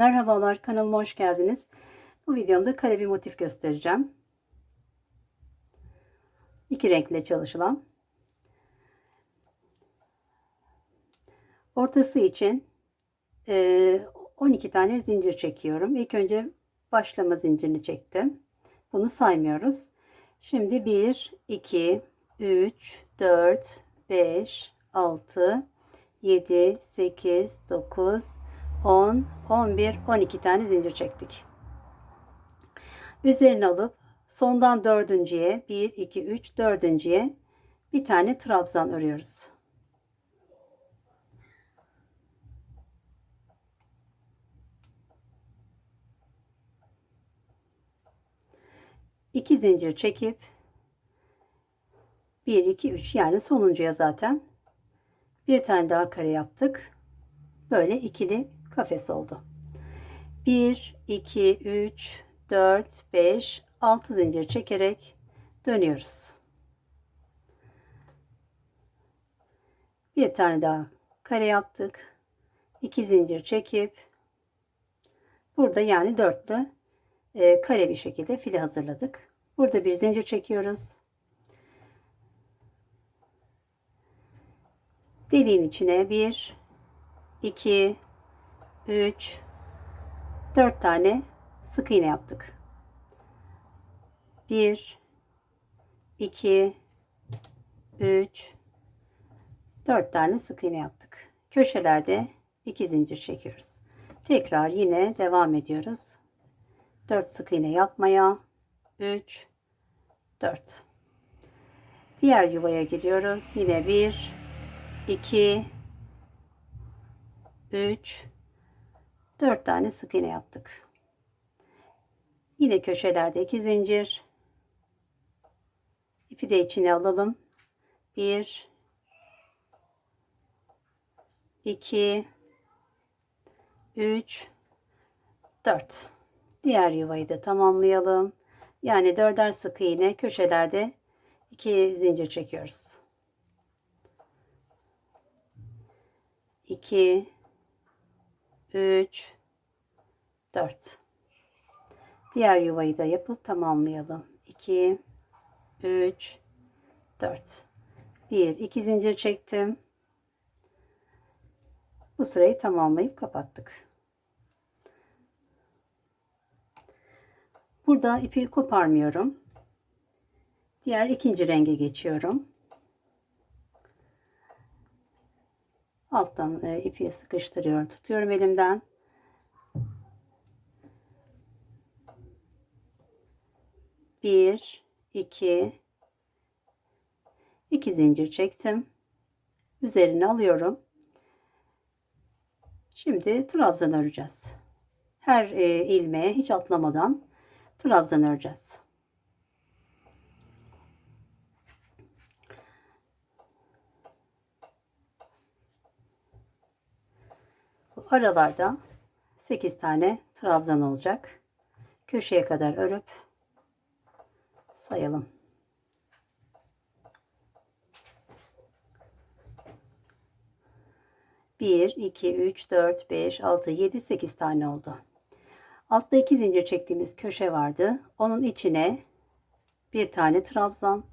Merhabalar kanalıma hoş geldiniz. Bu videomda kare bir motif göstereceğim. İki renkle çalışılan. Ortası için e, 12 tane zincir çekiyorum. İlk önce başlama zincirini çektim. Bunu saymıyoruz. Şimdi 1, 2, 3, 4, 5, 6, 7, 8, 9, 10, 11, 12 tane zincir çektik. Üzerine alıp sondan dördüncüye 1, 2, 3, dördüncüye bir tane trabzan örüyoruz. İki zincir çekip 1, 2, 3 yani sonuncuya zaten bir tane daha kare yaptık. Böyle ikili kafes oldu. 1, 2, 3, 4, 5, 6 zincir çekerek dönüyoruz. Bir tane daha kare yaptık. 2 zincir çekip burada yani dörtlü e, kare bir şekilde fili hazırladık. Burada bir zincir çekiyoruz. Deliğin içine 1, 2, 3, 4 tane sık iğne yaptık. 1, 2, 3, 4 tane sık iğne yaptık. Köşelerde 2 zincir çekiyoruz. Tekrar yine devam ediyoruz. 4 sık iğne yapmaya. 3, 4. Diğer yuvaya gidiyoruz. Yine 1, 2, 3, 4 tane sık iğne yaptık. Yine köşelerde 2 zincir. İpi de içine alalım. 1, 2, 3, 4. Diğer yuvayı da tamamlayalım. Yani dörder sık iğne köşelerde 2 zincir çekiyoruz. 2 3 4 Diğer yuvayı da yapıp tamamlayalım. 2 3 4 1 2 zincir çektim. Bu sırayı tamamlayıp kapattık. Burada ipi koparmıyorum. Diğer ikinci renge geçiyorum. Alttan e, ipi sıkıştırıyorum tutuyorum elimden. Bir iki iki zincir çektim. Üzerine alıyorum. Şimdi trabzan öreceğiz. Her e, ilmeğe hiç atlamadan trabzan öreceğiz aralarda 8 tane trabzan olacak. Köşeye kadar örüp sayalım. Bir, iki, üç, dört, beş, altı, yedi, sekiz tane oldu. Altta iki zincir çektiğimiz köşe vardı. Onun içine bir tane trabzan,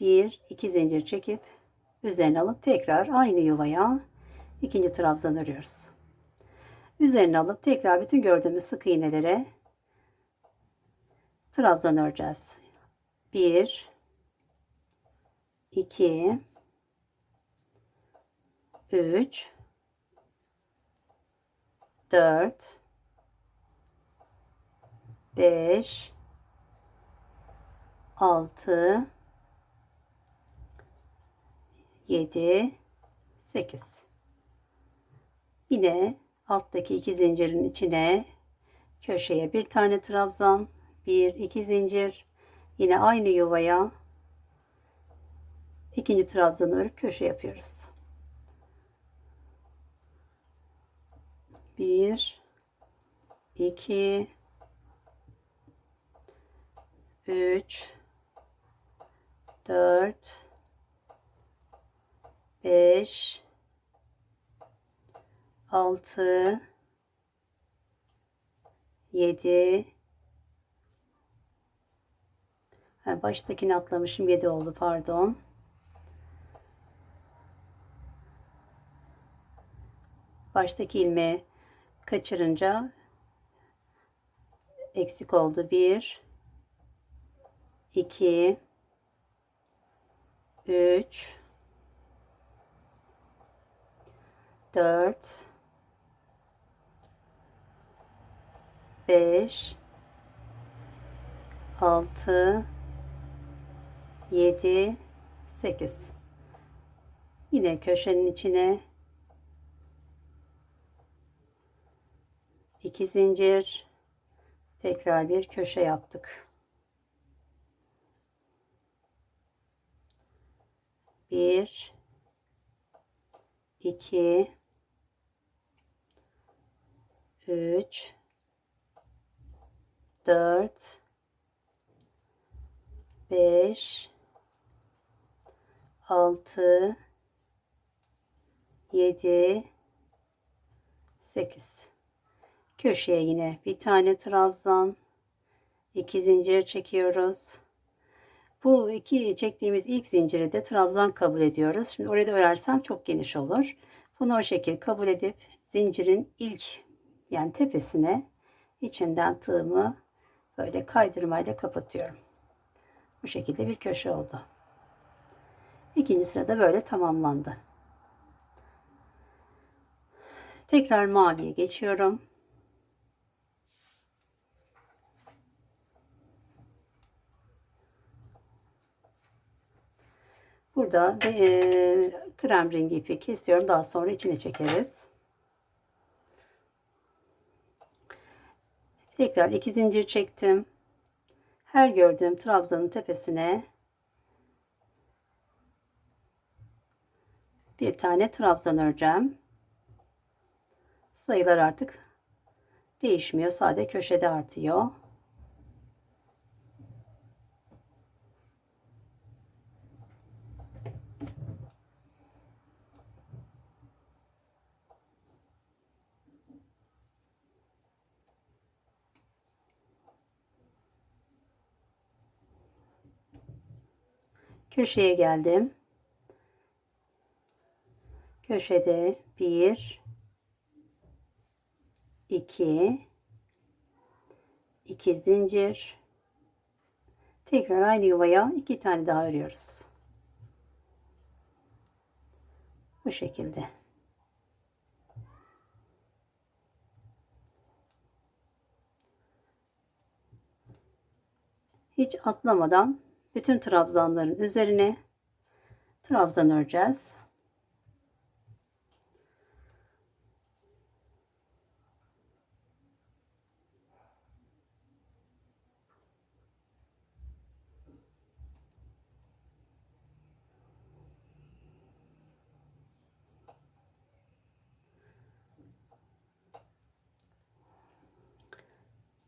bir, iki zincir çekip üzerine alıp tekrar aynı yuvaya ikinci trabzan örüyoruz. Üzerine alıp tekrar bütün gördüğümüz sık iğnelere trabzan öreceğiz. 1 2 3 4 5 6 7 8 yine alttaki iki zincirin içine köşeye bir tane trabzan bir iki zincir yine aynı yuvaya ikinci trabzanı örüp köşe yapıyoruz. Bir, iki, üç, dört, beş, 6 7 ha, baştakini atlamışım 7 oldu pardon. Baştaki ilmeği kaçırınca eksik oldu. 1 2 3 4 5 6 7 8 yine köşenin içine iki zincir tekrar bir köşe yaptık. Bir iki üç 4 5 6 7 8 köşeye yine bir tane trabzan iki zincir çekiyoruz. Bu iki çektiğimiz ilk zinciri de trabzan kabul ediyoruz. Şimdi oraya da örersem çok geniş olur. Bunu o şekilde kabul edip zincirin ilk yani tepesine içinden tığımı böyle kaydırmayla kapatıyorum. Bu şekilde bir köşe oldu. İkinci sırada böyle tamamlandı. Tekrar maviye geçiyorum. Burada e, krem rengi ipi kesiyorum. Daha sonra içine çekeriz. Tekrar iki zincir çektim. Her gördüğüm trabzanın tepesine bir tane trabzan öreceğim. Sayılar artık değişmiyor. Sadece köşede artıyor. Köşeye geldim. Köşede bir, iki, iki zincir. Tekrar aynı yuvaya iki tane daha örüyoruz. Bu şekilde. Hiç atlamadan bütün trabzanların üzerine trabzan öreceğiz.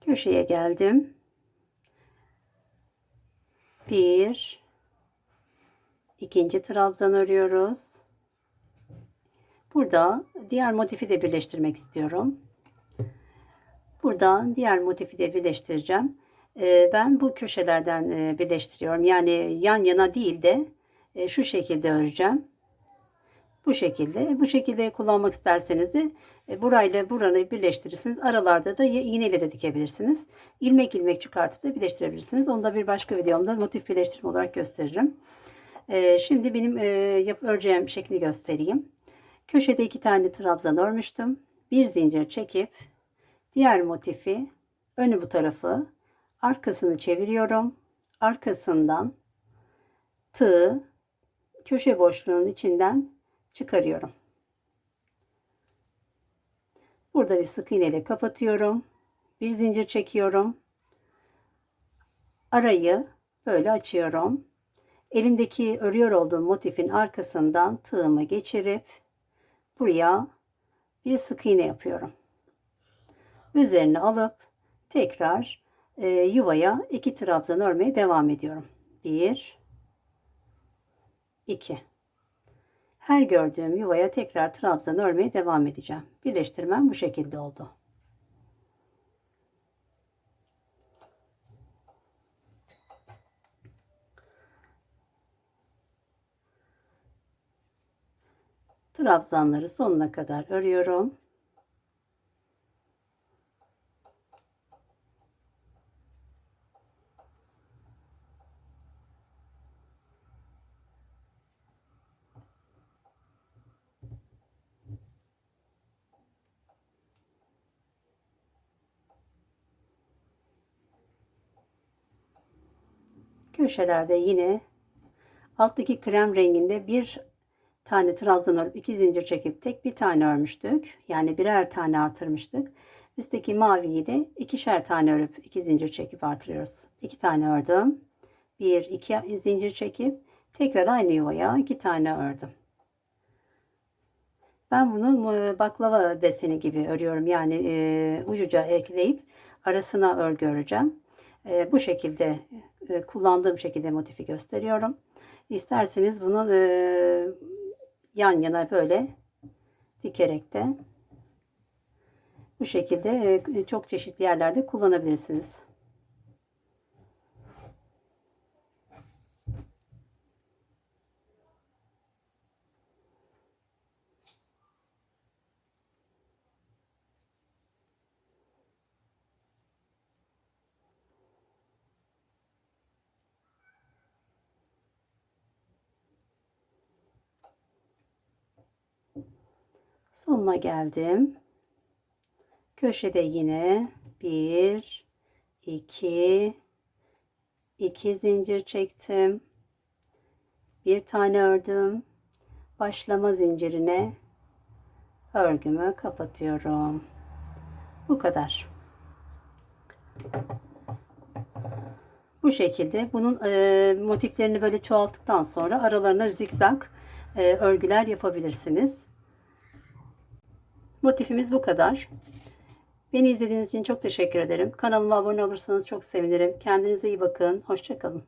Köşeye geldim bir ikinci trabzan örüyoruz. Burada diğer motifi de birleştirmek istiyorum. Buradan diğer motifi de birleştireceğim. Ee, ben bu köşelerden e, birleştiriyorum. Yani yan yana değil de e, şu şekilde öreceğim. Bu şekilde. Bu şekilde kullanmak isterseniz de e, burayla buranı birleştirirsiniz. Aralarda da iğneyle de dikebilirsiniz. İlmek ilmek çıkartıp da birleştirebilirsiniz. Onu da bir başka videomda motif birleştirme olarak gösteririm. E, şimdi benim e, öreceğim şekli göstereyim. Köşede iki tane trabzan örmüştüm. Bir zincir çekip diğer motifi önü bu tarafı arkasını çeviriyorum. Arkasından tığ köşe boşluğunun içinden çıkarıyorum. Burada bir sık iğne ile kapatıyorum. Bir zincir çekiyorum. Arayı böyle açıyorum. Elimdeki örüyor olduğum motifin arkasından tığımı geçirip buraya bir sık iğne yapıyorum. Üzerine alıp tekrar e, yuvaya iki trabzan örmeye devam ediyorum. 1 2 her gördüğüm yuvaya tekrar trabzan örmeye devam edeceğim. Birleştirmem bu şekilde oldu. Trabzanları sonuna kadar örüyorum. Köşelerde yine alttaki krem renginde bir tane trabzan örüp iki zincir çekip tek bir tane örmüştük. Yani birer tane artırmıştık. Üstteki maviyi de ikişer tane örüp iki zincir çekip artırıyoruz. İki tane ördüm. Bir iki zincir çekip tekrar aynı yuvaya iki tane ördüm. Ben bunu baklava deseni gibi örüyorum. Yani e, ucuca ekleyip arasına örgü öreceğim. E, bu şekilde e, kullandığım şekilde motifi gösteriyorum. İsterseniz bunu e, yan yana böyle dikerek de bu şekilde e, çok çeşitli yerlerde kullanabilirsiniz. Sonuna geldim. Köşede yine bir, iki, iki zincir çektim. Bir tane ördüm. Başlama zincirine örgümü kapatıyorum. Bu kadar. Bu şekilde bunun e, motiflerini böyle çoğalttıktan sonra aralarına zikzak e, örgüler yapabilirsiniz. Motifimiz bu kadar. Beni izlediğiniz için çok teşekkür ederim. Kanalıma abone olursanız çok sevinirim. Kendinize iyi bakın. Hoşçakalın.